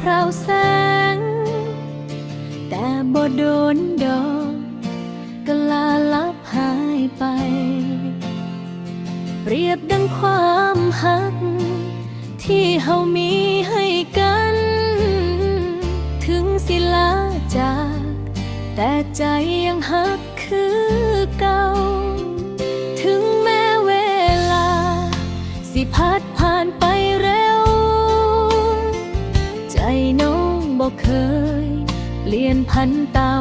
พราวแสง แต่บ่โดน 看到。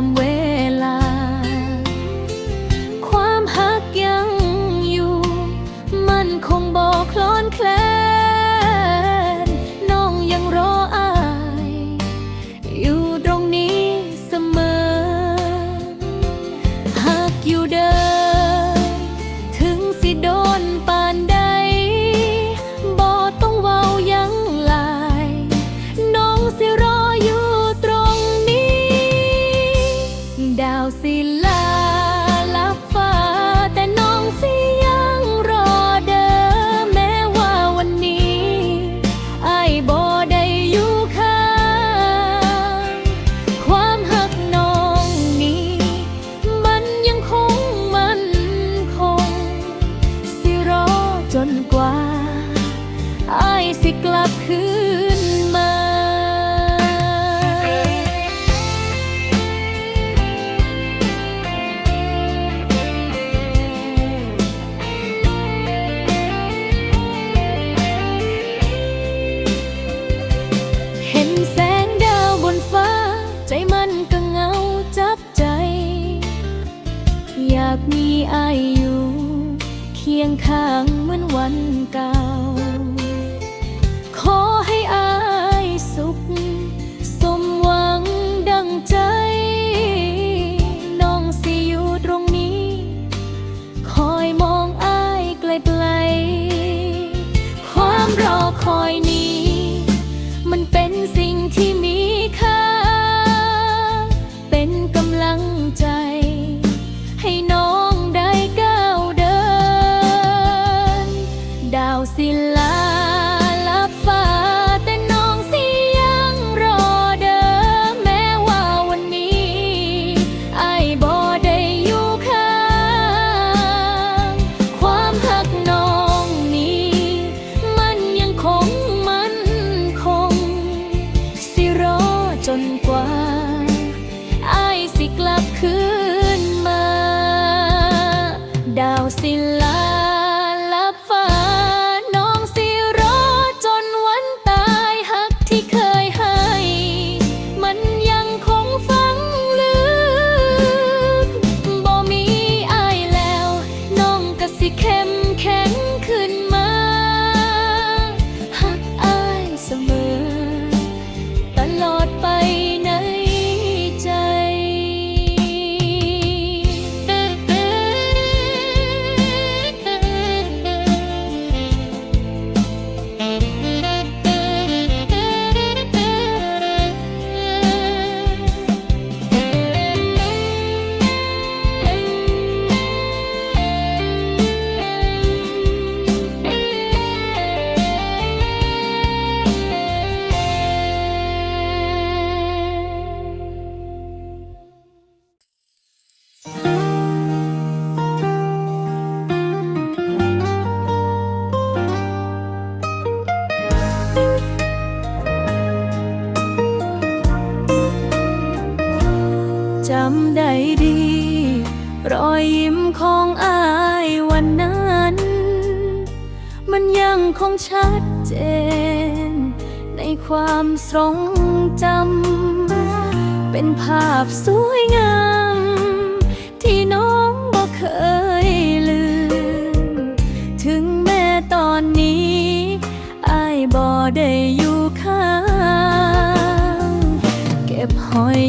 ชัดเจน ในความทรงจำ เป็นภาพสวยงาม ที่น้องบ่เคยลืม ถึงแม้ตอนนี้อายบ่ได้อยู่ข้าง เก็บหอย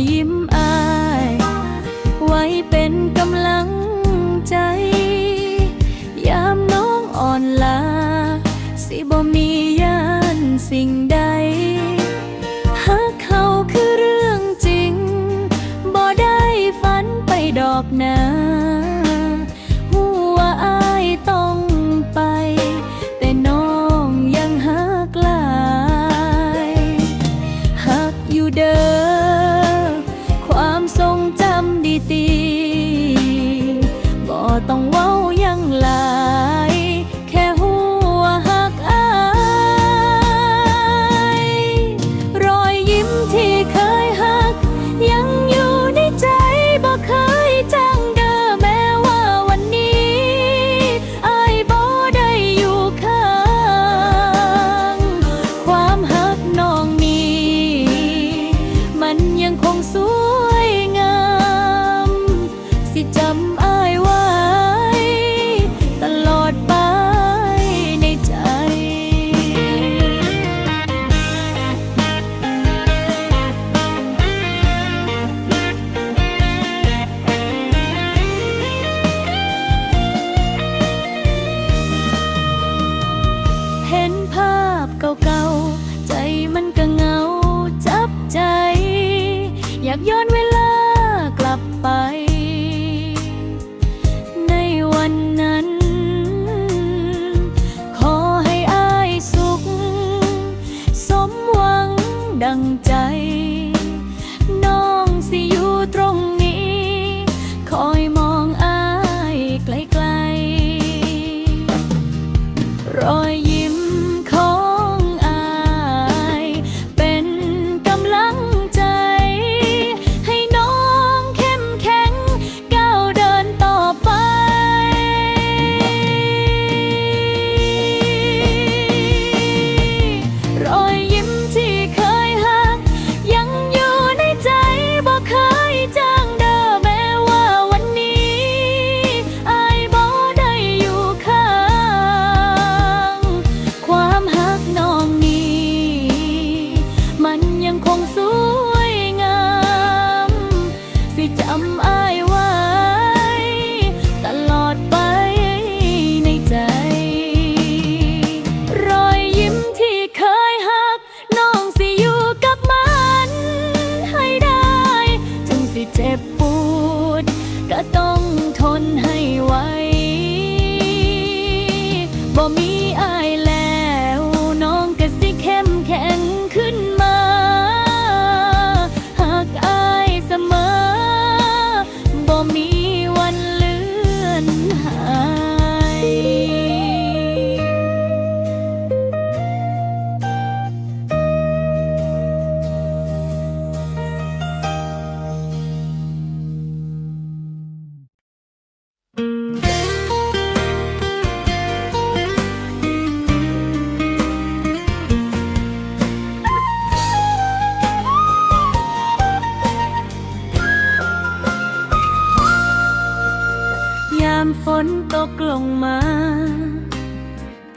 ฝนตกลงมา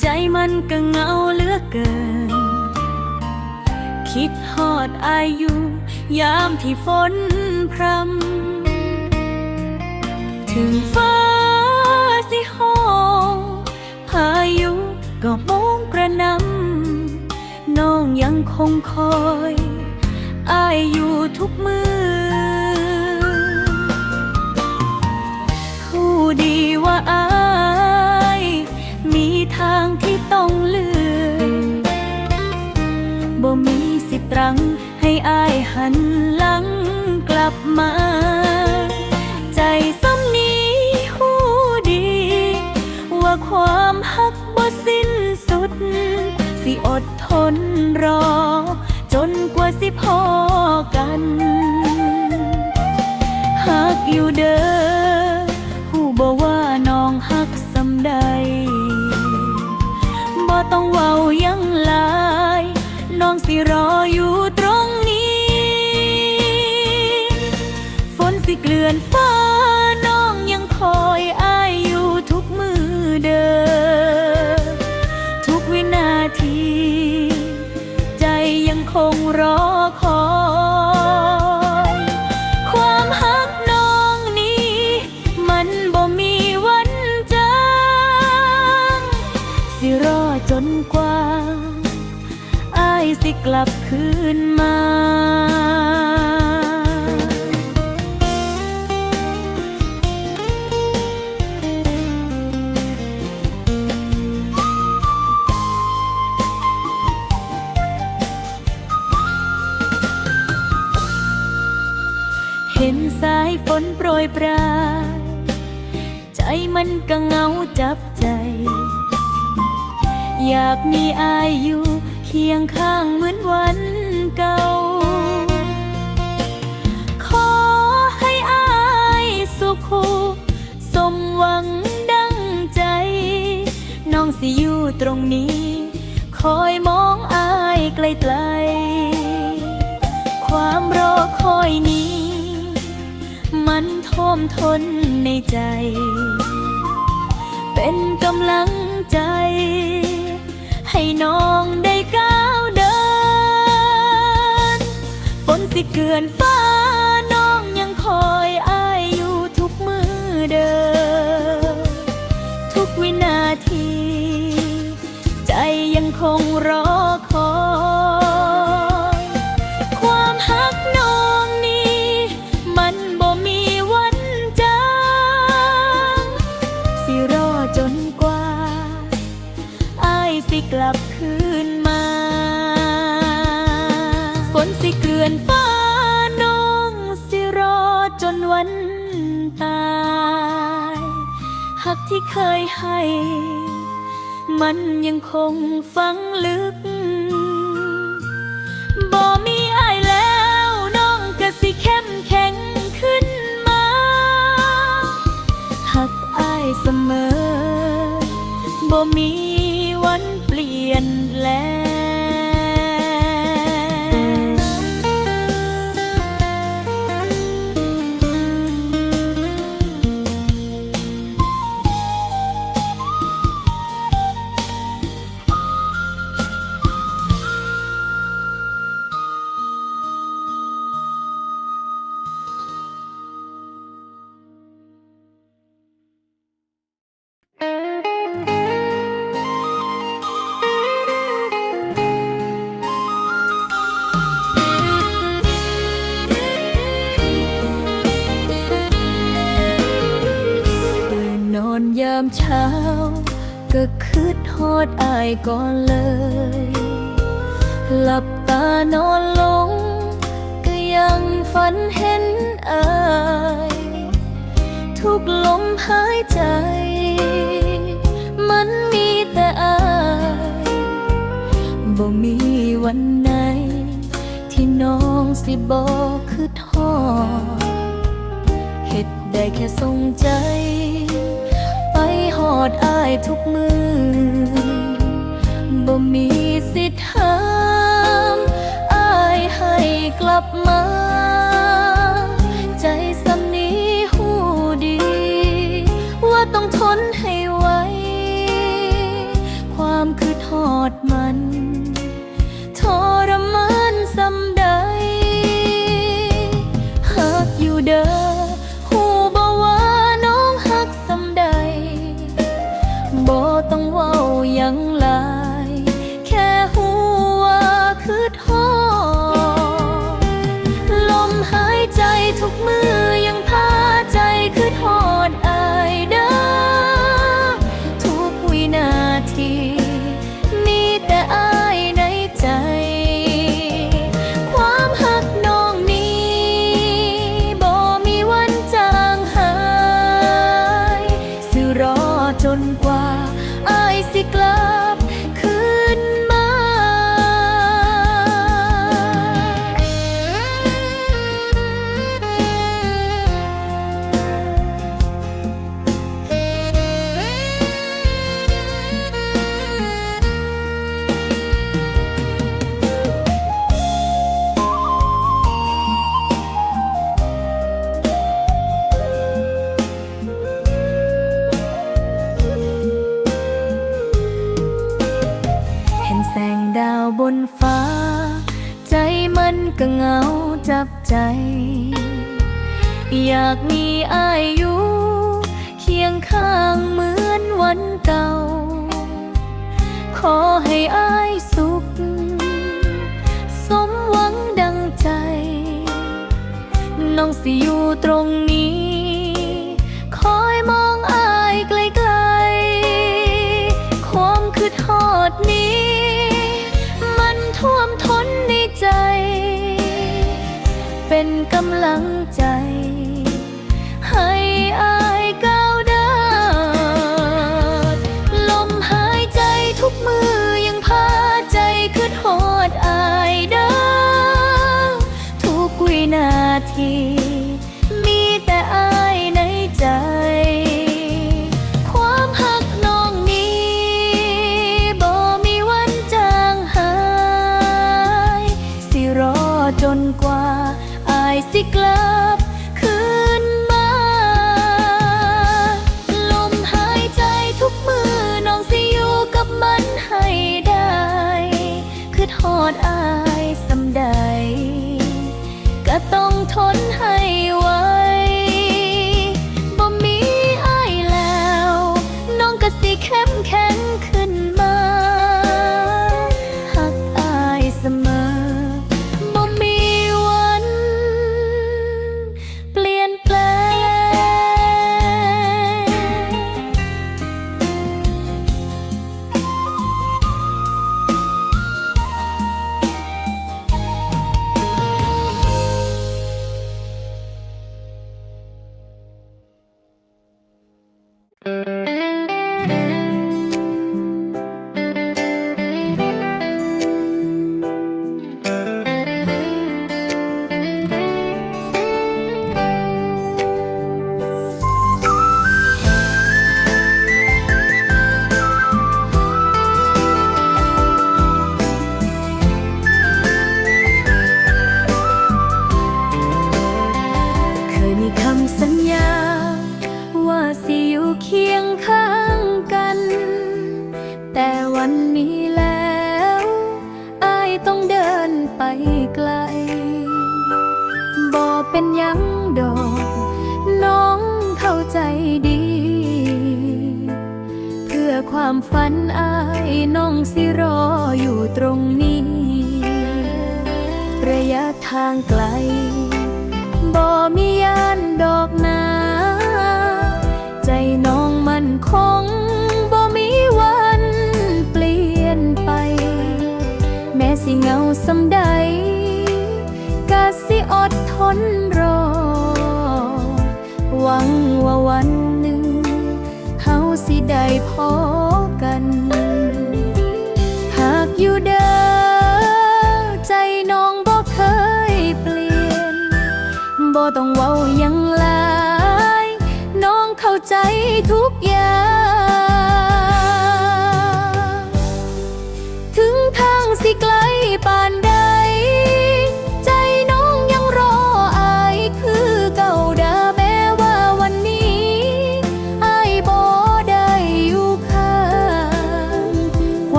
ใจมันก็เหงาเหลือเกิน คิดฮอดอายุ ยามที่ฝนพรำถึงฟ้าสิหองพายุก็มงกระนำน้องยังคงคอย อายอยู่ทุกมือ ดีว่าอายมีทางที่ต้องเลือกบ่มีสิตรังให้อายหันหลังกลับมา ใจซ้ำนี้หูดี ว่าความหักบ่สิ้นสุด สิอดทนรอ จนกว่าสิพอกันหักอยู่เด้อ บ่ว่าน้องฮักสำใดบ่ต้องเว้ายังหลาย น้องสิรออยู่ ฝนโปรยปราย ใจมันก็เงาจับใจ อยากมีอายอยู่เคียงข้างเหมือนวันเก่า ขอให้อายสุขูสมหวังดังใจ น้องสิอยู่ตรงนี้ คอยมองอายไกลๆความรอคอยนี้ ท่วมท้นในใจ เป็นกำลังใจ ให้น้องได้ก้าวเดินฝนสิเกือนฟ้า ที่เคยให้ มันยังคงฝังลึก ก่อนเลย หลับตานอนลง ก็ยังฝันเห็นอาย ทุกลมหายใจ มันมีแต่อายบ่มีวันไหน ที่น้องสิบอกคือทอเฮ็ดได้แค่ส่งใจ ไปหอดอายทุกมือ บ่มีสิทธิ์ห้ามอายให้กลับมา อยากมีอายอยู่เคียงข้างเหมือนวันเก่า ขอให้อายสุข สมหวังดังใจ น้องสิอยู่ตรงนี้ คอยมองอายไกลๆ ความคือทอดนี้ มันท่วมท้นในใจ เป็นกำลังใจ นกว่าอายสิกลับคืนมา ลมหายใจทุกมือน้องสิอยู่กับมันให้ได้คือทอดอายสำใด ก็ต้องทนให้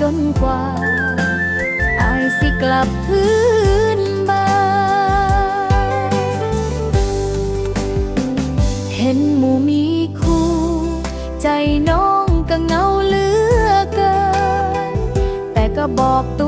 จนกว่าอายสิกลับพื้นบ้านเห็นหมู่มีคู่ ใจน้องก็เงาเหลือเกิน แต่ก็บอกตัว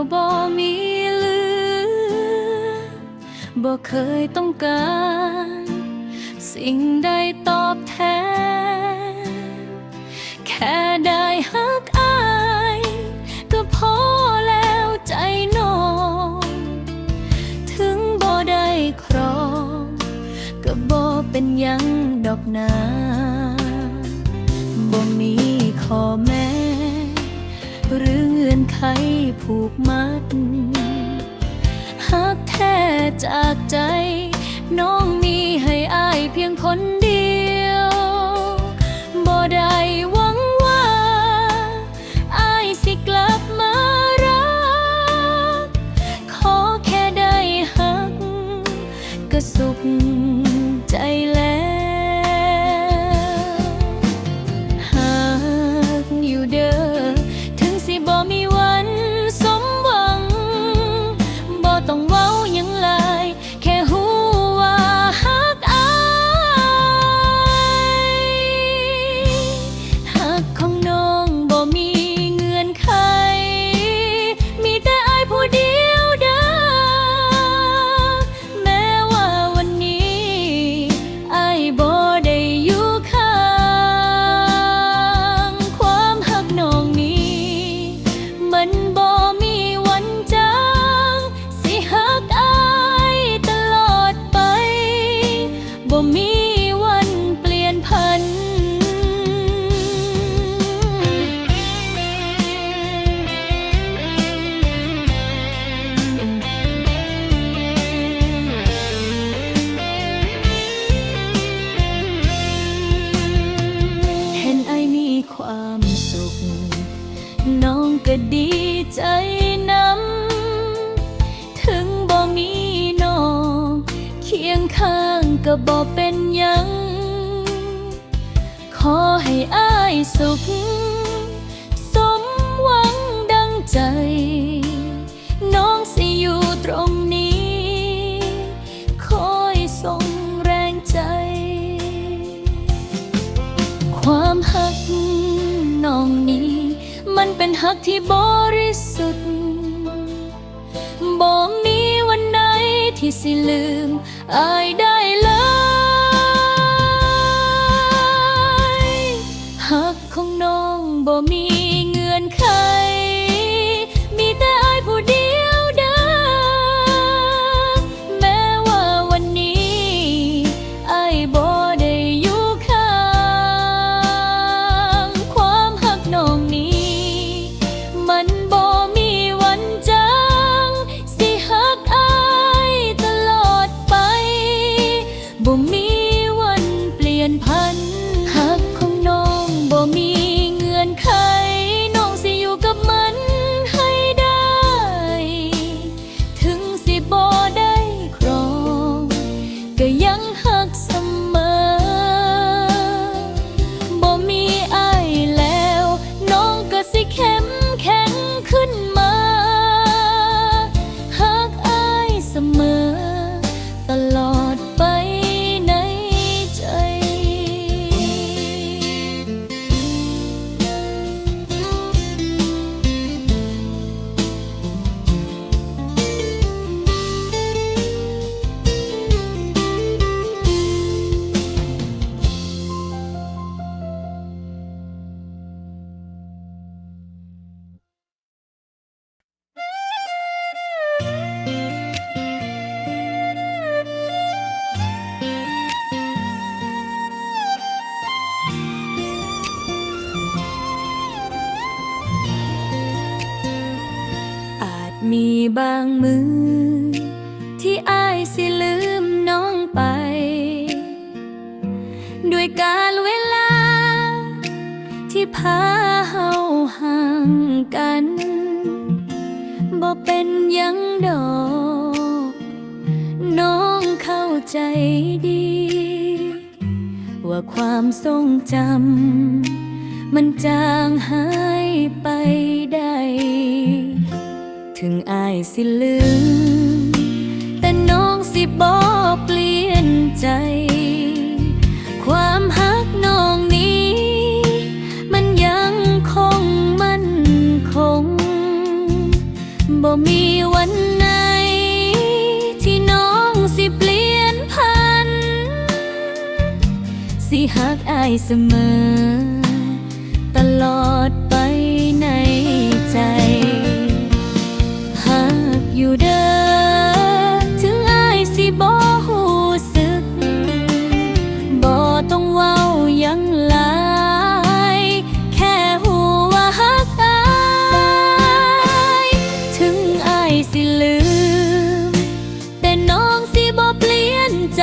แล้วบ่มีเหลือบ่เคยต้องการ สิ่งใดตอบแทน แค่ได้ฮักอาย ก็พอแล้วใจน้อง ถึงบ่ได้ครอง ก็บ่เป็นยังดอกนาบ่มีขอแม่ ให้ผูกมัดหักแท้จากใจ น้องมีให้อายเพียงคนเดียวบ่ได้หวังว่าอายสิกลับมารัก ขอแค่ได้หัก ก็สุขใจแล้ว ก็ดีใจน้ำถึงบ่มีน้องเคียงข้างก็บ่เป็นยัง ขอให้อ้ายสุข หักที่บริสุทธิ์บอกมีวันไหนที่สิลืมอายได้ ความทรงจำ มันจางหายไปได้ ถึงอายสิลืม แต่น้องสิบอกเปลี่ยนใจ ความหักน้องนี้ มันยังคงมั่นคงบ่มี เสมอ ตลอดไปในใจ หากอยู่เดิอถึงอายสิบ่หูสึกบ่ต้องเว้ายังหลายแค่หูว่าฮักอายถึงอายสิลืม แต่น้องสิบ่เปลี่ยนใจ